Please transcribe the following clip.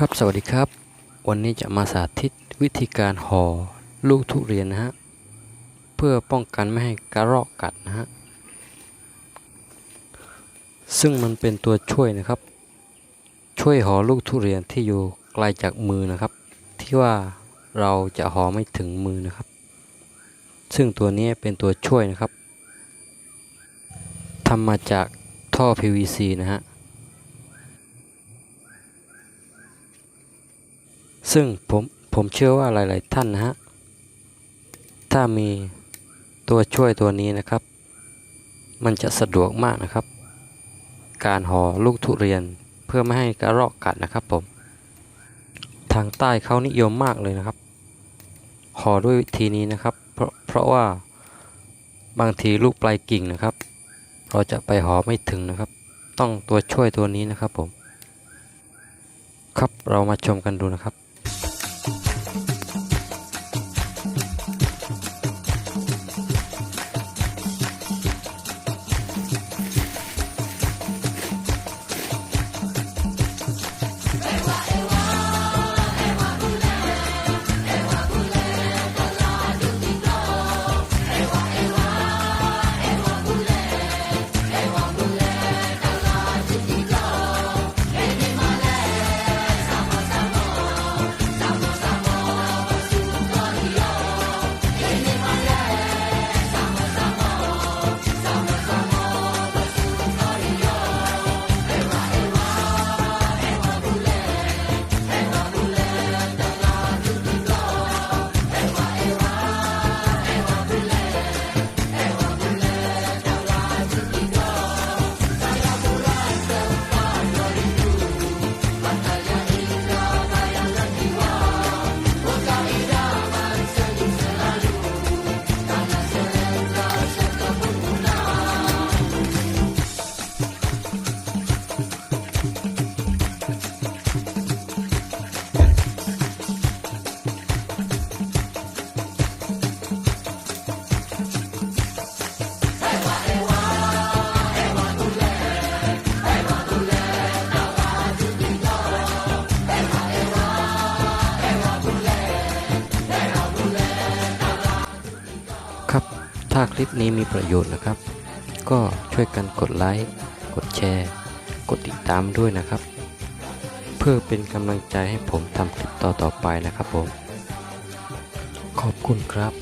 ครับสวัสดีครับ วันนี้จะมาสาธิตวิธีการห่อลูกทุเรียนนะฮะเพื่อป้องกันไม่ให้กระรอกกัดนะฮะซึ่งมันเป็นตัวช่วยนะครับ ช่วยห่อลูกทุเรียนที่อยู่ไกลจากมือนะครับ ที่ว่าเราจะห่อไม่ถึงมือนะครับ ซึ่งตัวนี้เป็นตัวช่วยนะครับทำมาจากท่อ PVC นะฮะ ซึ่งผมผมเชื่อว่าหลาย ๆ ท่านนะฮะ ถ้ามีตัวช่วยตัวนี้นะครับ มันจะสะดวกมากนะครับ การห่อลูกทุเรียนเพื่อไม่ให้กระรอกกัดนะครับผม ทางใต้เขานิยมมากเลยนะครับ ห่อด้วยวิธีนี้นะครับ เพราะเพราะว่าบางทีลูกปลายกิ่งนะครับ เราจะไปห่อไม่ถึงนะครับ ต้องตัวช่วยตัวนี้นะครับผม ครับเรามาชมกันดูนะครับ ถ้าคลิปนี้มีประโยชน์นะครับ ก็ช่วยกันกดไลค์กดแชร์ กดติดตามด้วยนะครับ เพื่อเป็นกำลังใจให้ผมทำคลิปต่อๆไปนะครับผม ขอบคุณครับ